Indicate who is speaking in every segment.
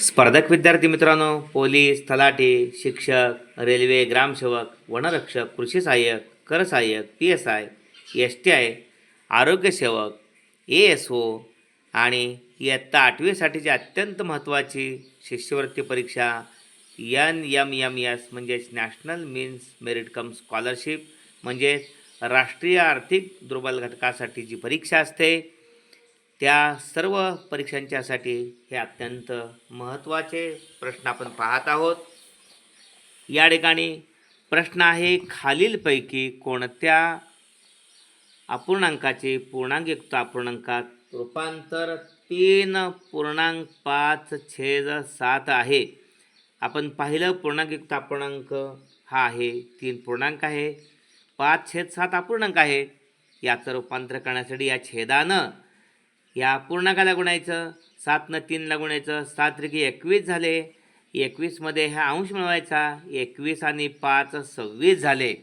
Speaker 1: स्पर्धक विद्यार्थी मित्रांनो पोलीस तलाठी शिक्षक रेल्वे ग्रामसेवक वनरक्षक कृषी सहाय्यक कर सहाय्यक P S I S T I आरोग्यसेवक ए एस ओ आणि इयत्ता आठवीसाठीची अत्यंत महत्त्वाची शिष्यवृत्ती परीक्षा एन एम एम एस म्हणजेच national means merit cum scholarship म्हणजेच राष्ट्रीय आर्थिक दुर्बल घटकासाठी जी परीक्षा असते त्या सर्व परीक्षांच्यासाठी हे अत्यंत महत्त्वाचे प्रश्न आपण पाहत आहोत. या ठिकाणी प्रश्न आहे खालीलपैकी कोणत्या अपूर्णांकाचे पूर्णांकयुक्त अपूर्णांकात रूपांतर तीन पूर्णांक पाच छेद सात आहे? आपण पाहिलं पूर्णांकयुक्त अपूर्णांक हा आहे तीन पूर्णांक आहे. पाच छेद सात अपूर्णांक आहे. याचं रूपांतर करण्यासाठी या छेदानं या पूर्णांकाला गुणायचं सातनं तीनला गुणायचं सात त्रिकी एकवीस झाले. एकवीसमध्ये हा अंश मिळवायचा. एकवीस आणि पाच सव्वीस झाले.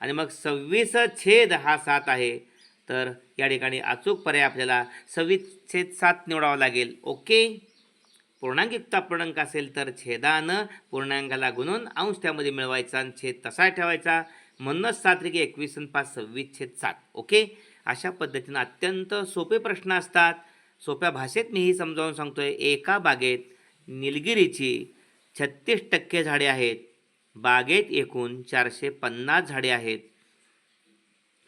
Speaker 1: आणि मग सव्वीस छेद हा सात आहे. तर या ठिकाणी अचूक पर्याय आपल्याला सव्वीस छेद सात निवडावा लागेल. ओके? पूर्णांकयुक्त पूर्णांक असेल तर छेदानं पूर्णांकाला गुणून अंश त्यामध्ये मिळवायचा आणि छेद तसा ठेवायचा. म्हणूनच सात त्रिकी एकवीस आणि पाच सव्वीस छेद सात. ओके? अशा पद्धतीनं अत्यंत सोपे प्रश्न असतात. सोप्या भाषेत मीही समजावून सांगतो आहे एका बागेत निलगिरीची छत्तीस टक्के झाडे आहेत. बागेत एकूण चारशे पन्नास झाडे आहेत.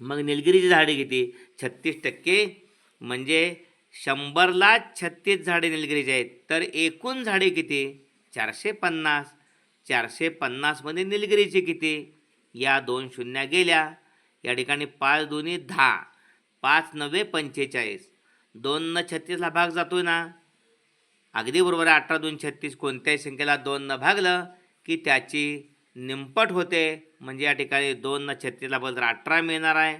Speaker 1: मग निलगिरीची झाडे किती? छत्तीस टक्के. म्हणजे शंभरला छत्तीस झाडे निलगिरीची आहेत. तर एकूण झाडे किती? चारशे पन्नास. चारशे पन्नासमध्ये निलगिरीची किती? या दोन शून्या गेल्या. या ठिकाणी पाच दोन्ही दहा. पाच नव्वे पंचेचाळीस. दोननं छत्तीसला भाग जातोय ना. अगदी बरोबर अठरा दोन छत्तीस कोणत्याही संख्येला दोननं भागलं की त्याची निंपट होते. म्हणजे या ठिकाणी दोननं छत्तीसला बदल अठरा मिळणार आहे.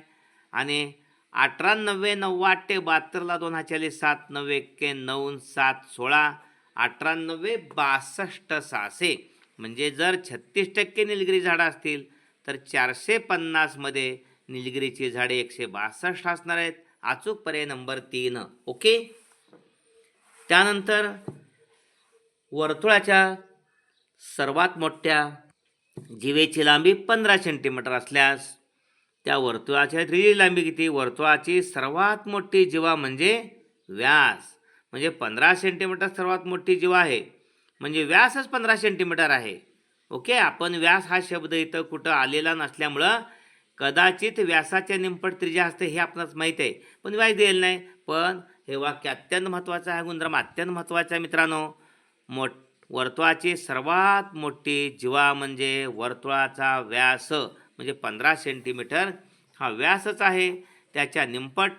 Speaker 1: आणि अठरा नव्वे नव्वद ते बहात्तरला दोन चाळीस सात नव्वे एक्के नऊ सात सोळा अठरा नव्वे बासष्ट सहाशे. म्हणजे जर छत्तीस टक्के निलगिरी झाडं असतील तर चारशे पन्नासमध्ये निलगिरीची झाडे एकशे बासष्ट असणार आहेत. अचूक पर्याय नंबर तीन. ओके? त्यानंतर वर्तुळाच्या सर्वात मोठ्या जिवेची लांबी पंधरा सेंटीमीटर असल्यास त्या वर्तुळाच्या त्रिजी लांबी किती? वर्तुळाची सर्वात मोठी जिवा म्हणजे व्यास. म्हणजे पंधरा सेंटीमीटर सर्वात मोठी जीवा आहे. म्हणजे व्यासच पंधरा सेंटीमीटर आहे. ओके? आपण व्यास हा शब्द इथं कुठं आलेला नसल्यामुळं कदाचित व्यासाच्या निंपट त्रिज्या असते हे आपणास माहीत आहे. पण व्यास दिलेलं नाही. पण हे वाक्य अत्यंत महत्त्वाचं आहे गुणधर्म अत्यंत महत्त्वाचा आहे मित्रांनो. मोठ वर्तुळाची सर्वात मोठी जीवा म्हणजे वर्तुळाचा व्यास म्हणजे पंधरा सेंटीमीटर हा व्यासच आहे. त्याच्या निंपट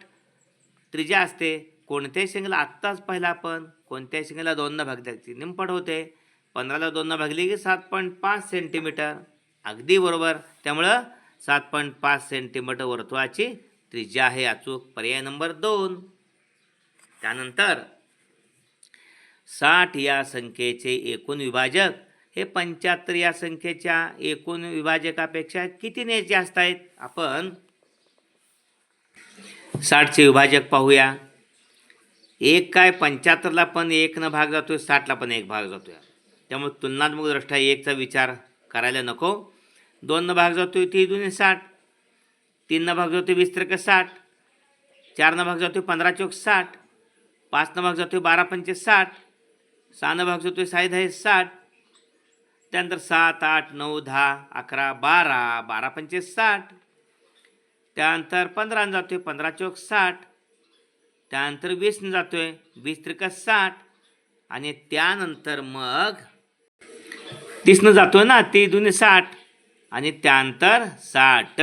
Speaker 1: त्रिज्या असते कोणत्याही शेंगेला आत्ताच पाहिला आपण कोणत्याही शेंगेला दोननं भाग द्यायची निंपट होते. पंधराला दोननं भागली की सात पॉईंट पाच सेंटीमीटर अगदी बरोबर. त्यामुळं सात पॉईंट पाच सेंटीमीटर वर्तुळाची त्रिज्या आहे अचूक पर्याय नंबर दोन. त्यानंतर साठ या संख्येचे एकूण विभाजक. हे पंच्याहत्तर या संख्येच्या एकूण विभाजकापेक्षा कितीने जास्त आहेत? आपण साठचे विभाजक पाहूया. एक काय पंच्याहत्तरला पण एकनं भाग जातोय साठला पण एक भाग जातोय. त्यामुळे तुलनात्मक दृष्ट्या एकचा विचार करायला नको. दोननं भाग जातोय ती दोन्ही साठ. तीननं भाग जातोय वीस त्रिक साठ. चारनं भाग जातोय पंधरा चौक साठ. पाचनं भाग जातोय बारा पंचे साठ. सहानं भाग जातोय साई दहा साठ. त्यानंतर सात आठ नऊ दहा अकरा बारा बारा पंचे साठ. त्यानंतर पंधरानं जातोय पंधरा चौक साठ. त्यानंतर वीसनं जातोय वीस त्रिक साठ. आणि त्यानंतर मग तीसनं जातोय ना ती दोन्ही साठ. आणि त्यानंतर साठ.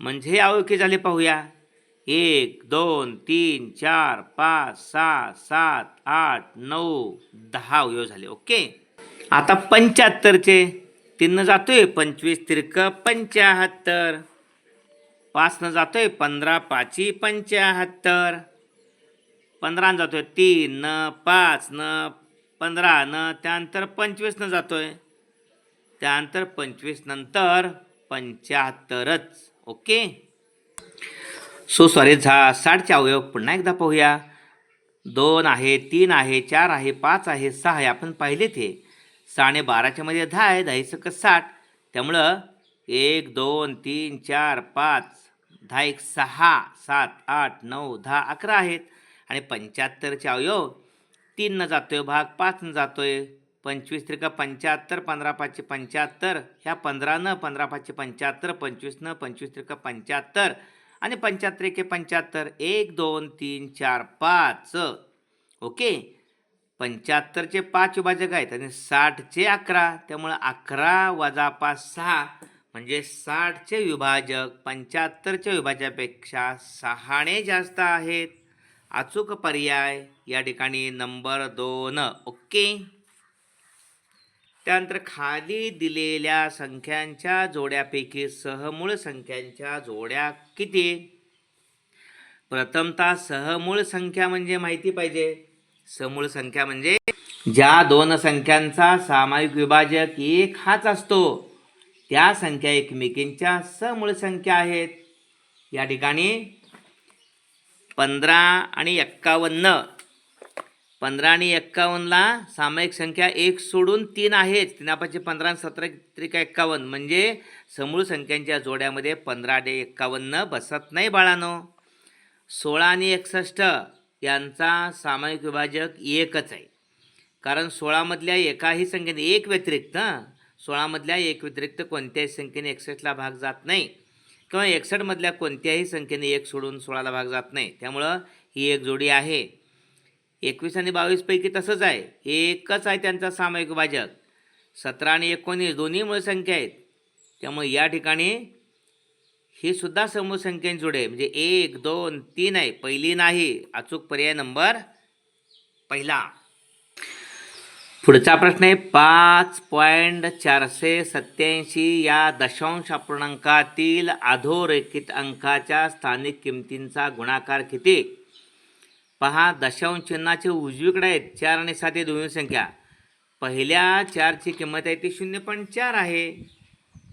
Speaker 1: म्हणजे अवघी झाले पाहूया. एक दोन तीन चार पाच सहा सात आठ नऊ दहा अवयव झाले. ओके? आता पंच्याहत्तरचे. तीननं जातोय. पंचवीस तिरक पंच्याहत्तर. पाचनं जातोय. पंधरा पाची पंच्याहत्तर. पंधरानं जातोय. तीन न पाच न पंधरा न त्यानंतर पंचवीसनं जातोय. त्यानंतर पंचवीस नंतर पंच्याहत्तरच. ओके? सो सॉरी झा साठचे अवयव पुन्हा एकदा पाहूया. दोन आहे तीन आहे चार आहे पाच आहे सहा आहे. आपण पाहिले ते. सहा आणि बाराच्या मध्ये दहा आहे दहा सक साठ. त्यामुळं एक दोन तीन चार पाच दहा एक सहा सात आठ नऊ दहा अकरा आहेत. आणि पंच्याहत्तरचे अवयव तीननं जातो आहे भाग पाचनं जातो आहे पंचवीस त्रिका पंच्याहत्तर पंधरा पाचशे पंच्याहत्तर ह्या पंधरानं पंधरा पाचशे पंच्याहत्तर पंचवीसनं पंचवीस त्रिका पंच्याहत्तर. आणि पंच्याहत्तर एके पंच्याहत्तर एक दोन तीन चार पाच. ओके? पंच्याहत्तरचे पाच विभाजक आहेत आणि साठचे अकरा. त्यामुळं अकरा वजा पाच सहा. म्हणजे साठचे विभाजक पंच्याहत्तरच्या विभाजापेक्षा सहाणे जास्त आहेत. अचूक पर्याय या ठिकाणी नंबर दोन. ओके? त्यानंतर खाली दिलेल्या संख्यांच्या जोड्यापैकी सहमूळ संख्यांच्या जोड्या किती? प्रथमतः सहमूळ संख्या म्हणजे माहिती पाहिजे. समूळ संख्या म्हणजे ज्या दोन संख्यांचा सामायिक विभाजक एक हाच असतो. त्या संख्या एकमेकींच्या समूळ संख्या आहेत. या ठिकाणी पंधरा आणि एक्कावन्न पंधरा आणि एक्कावन्नला सामायिक संख्या एक सोडून तीन आहेच तीनापाचे पंधरा आणि सतरा त्रिका एक्कावन्न. म्हणजे समूळ संख्यांच्या जोड्यामध्ये पंधरा आणि एक्कावन्न बसत नाही बाळानो. सोळा आणि एकसष्ट यांचा सामायिक विभाजक एकच आहे. कारण सोळामधल्या एकाही संख्येने एक व्यतिरिक्त सोळामधल्या एक व्यतिरिक्त कोणत्याही संख्येने एकसष्टला भाग जात नाही. किंवा एकसष्टमधल्या कोणत्याही संख्येने एक सोडून सोळाला भाग जात नाही. त्यामुळं ही एक जोडी आहे. एकवीस आणि बावीसपैकी तसंच आहे. एकच आहे त्यांचा सामायिक भाजक सतरा आणि एकोणीस दोन्ही मूळ संख्या आहेत. त्यामुळे या ठिकाणी ही सुद्धा समूह संख्येची जुडे. म्हणजे एक दोन तीन आहे. पहिली नाही. अचूक पर्याय नंबर पहिला. पुढचा प्रश्न आहे पाच पॉईंट चारशे सत्याऐंशी या दशांश अपूर्णांकातील अधोरेखित अंकाच्या स्थानिक किमतींचा गुणाकार किती? पहा दशांश चिन्हाचे उजवीकडे आहेत चार आणि सात हे दोन्ही संख्या. पहिल्या चारची किंमत आहे ती शून्य पॉईंट चार आहे.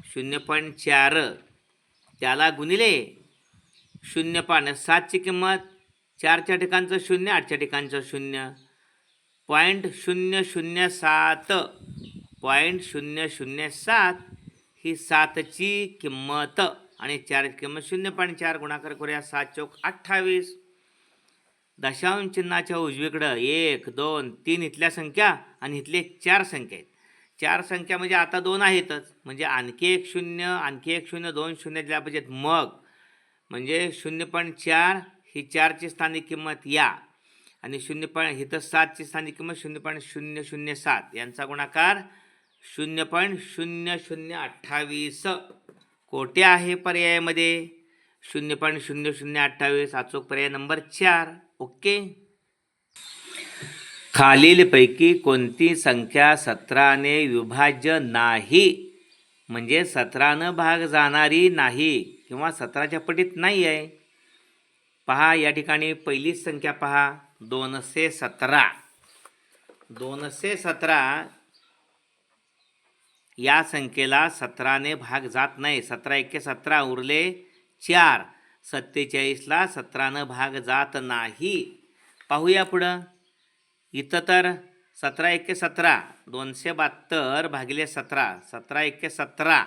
Speaker 1: शून्य पॉईंट चार त्याला गुणिले. शून्य पॉईंट सातची किंमत चारच्या ठिकाणचं शून्य आठच्या ठिकाणचं शून्य. पॉईंट शून्य शून्य सात पॉईंट शून्य शून्य सात ही सातची किंमत आणि चारची किंमत शून्य पॉईंट चार गुणाकार करूया सात चौक अठ्ठावीस. दशांश चिन्हाच्या उजवीकडं एक दोन तीन इथल्या संख्या आणि इथले चार संख्या आहेत. चार संख्या म्हणजे आता दोन आहेतच. म्हणजे आणखी एक शून्य आणखी एक शून्य दोन शून्य दिल्या पाहिजेत. मग म्हणजे शून्य पॉईंट चार ही चारची स्थानिक किंमत या. आणि शून्य पॉईंट इथं सातची स्थानिक किंमत शून्य पॉईंट शून्य शून्य सात. यांचा गुणाकार शून्य पॉईंट शून्य शून्य अठ्ठावीस कोटे आहे पर्यायामध्ये. शून्य पॉईंट शून्य शून्य अठ्ठावीस अचूक पर्याय नंबर चार. ओके? खालीलपैकी कोणती संख्या सतराने विभाज्य नाही? म्हणजे सतरानं भाग जाणारी नाही किंवा सतराच्या पटीत नाही आहे पहा या ठिकाणी पहिलीच संख्या पहा. दोनशे सतरा. दोनशे सतरा या संख्येला सतराने भाग जात नाही. सतरा एके सतरा उरले चार. सत्तेचाळीसला सतरानं भाग जात नाही. पाहूया पुढं. इथं तर सतरा एके सतरा दोनशे बहात्तर भागिले सतरा सतरा एके सतरा.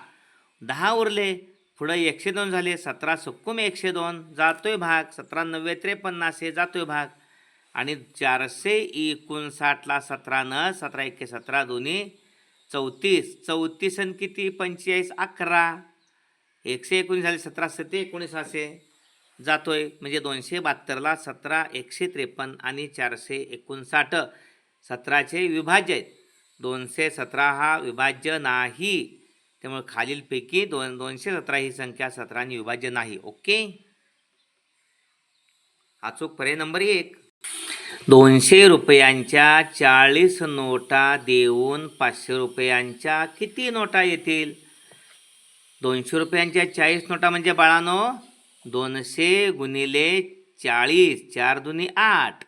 Speaker 1: दहा उरले. पुढं एकशे दोन झाले. सतरा सुक्कुम एकशे दोन. जातोय भाग. सतरा नव्वे त्रेपन्नास हे जातोय भाग. आणि चारशे एकोणसाठला सतरानं सतरा एके सतरा दोन्ही चौतीस. चौतीस आणि किती? पंचेचाळीस अकरा. एकशे एकोणीस झाले सतरा सते एकोणीस असे जातोय. म्हणजे दोनशे बहात्तरला सतरा एकशे त्रेपन्न आणि चारशे एकोणसाठ. सतराचे विभाज्य आहेत. दोनशे सतरा हा विभाज्य नाही. त्यामुळे खालीलपैकी दोन दोनशे सतरा ही संख्या सतराने विभाज्य नाही. ओके? अचूक पर्याय नंबर एक. दोनशे रुपयांच्या चाळीस नोटा देऊन पाचशे रुपयांच्या किती नोटा येतील? दोनशे रुपयांच्या चाळीस नोटा म्हणजे बाळानो दोनशे गुणिले चाळीस चार दुनी आठ.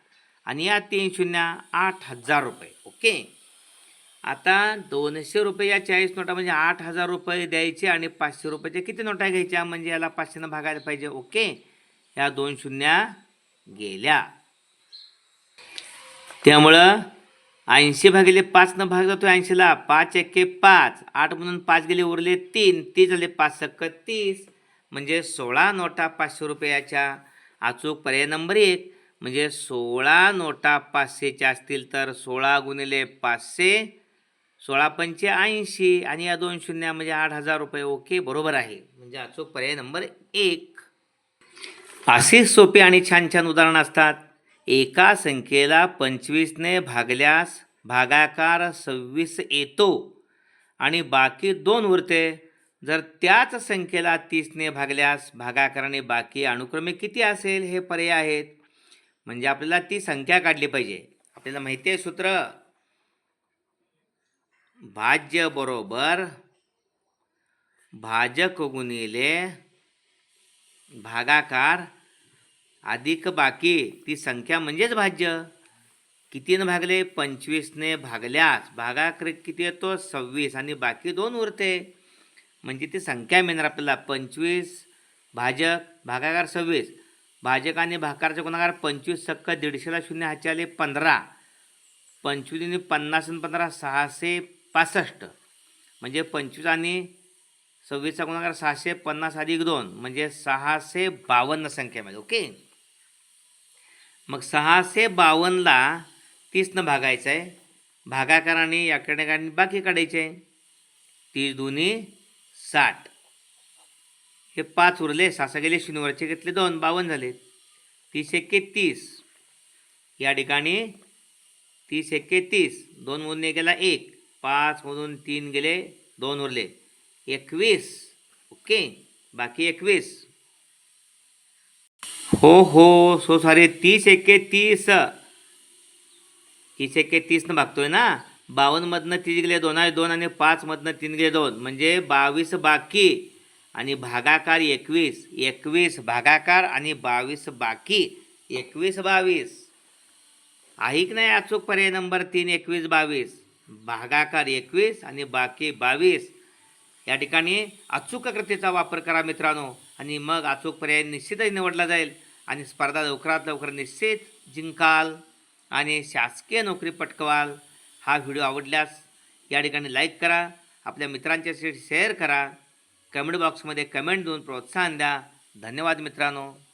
Speaker 1: आणि या तीन शून्य आठ हजार रुपये ओके? आता दोनशे रुपये या चाळीस नोटा म्हणजे आठ हजार रुपये द्यायचे आणि पाचशे रुपयाच्या किती नोटा घ्यायच्या? म्हणजे याला पाचशेनं भागायला पाहिजे ओके? ह्या दोन शून्या गेल्या. त्यामुळं ऐंशी भागिले पाचनं भाग जातो ऐंशीला. पाच एके पाच. आठ म्हणून पाच गेले उरले तीन. तीस झाले पाच सक्क तीस म्हणजे सोळा नोटा पाचशे रुपयाच्या. अचूक पर्याय नंबर एक. म्हणजे सोळा नोटा पाचशेच्या असतील तर सोळा गुणिले पाचशे. सोळा पंचे ऐंशी. आणि या दोन शून्य म्हणजे आठ हजार रुपये. ओके बरोबर आहे. म्हणजे अचूक पर्याय नंबर एक. असे सोपे आणि छान छान उदाहरणं असतात. एका संख्येला पंचवीसने भागल्यास भागाकार सव्वीस येतो. आणि बाकी दोन उरते जर त्याच संख्येला तीसने भागल्यास भागाकाराने बाकी अनुक्रमे किती असेल हे पर्याय आहेत. म्हणजे आपल्याला ती संख्या काढली पाहिजे. आपल्याला माहिती आहे सूत्र? भाज्य बरोबर भाजक गुणिले भागाकार अधिक बाकी ती संख्या म्हणजेच भाज्य. कितीनं भागले? पंचवीसने भागल्यास भागाकडे किती येतो? सव्वीस आणि बाकी दोन उरते. म्हणजे ती संख्या मिळणार आपल्याला पंचवीस भाजक भागाकार सव्वीस. भाजक आणि भाकारचा गुणाकार पंचवीस सक्क दीडशेला शून्य हातचे आले पंधरा. पंचवीस आणि पन्नास आणि पंधरा सहाशे पासष्ट. म्हणजे पंचवीस आणि सव्वीसचा गुणाकार सहाशे पन्नास अधिक दोन म्हणजे सहाशे बावन्न संख्या मिळेल ओके? मग सहाशे बावन्नला तीसनं भागायचं आहे. भागाकाराने याकडे काढणे बाकी काढायचे आहे. तीस दोन्ही साठ. हे पाच उरले सहा गेले शून्यवरचे घेतले दोन बावन्न झाले. तीस एके तीस. या ठिकाणी तीस एके तीस. दोन मधून गेला एक. पाचमधून तीन गेले दोन उरले. एकवीस. ओके. बाकी एकवीस. हो हो सो सॉरी तीस एके तीस तीस एके तीसनं भागतोय ना? बावन्नमधनं तीस गेले दोन आहे दोन आणि पाचमधनं तीन गेले दोन. म्हणजे बावीस बाकी आणि भागाकार एकवीस. एकवीस भागाकार आणि बावीस बाकी. एकवीस बावीस. आहे की नाही अचूक पर्याय नंबर तीन एकवीस बावीस. भागाकार एकवीस आणि बाकी बावीस. या ठिकाणी अचूक कृतीचा वापर करा मित्रांनो. आणि मग अचूक पर्याय निश्चितच निवडला जाईल. आणि स्पर्धा लवकरात लवकर निश्चित जिंकाल. आणि शासकीय नोकरी पटकवाल. हा व्हिडिओ आवडल्यास या ठिकाणी लाईक करा. आपल्या मित्रांच्याशी शेअर करा. कमेंट बॉक्समध्ये कमेंट देऊन प्रोत्साहन द्या. धन्यवाद मित्रांनो.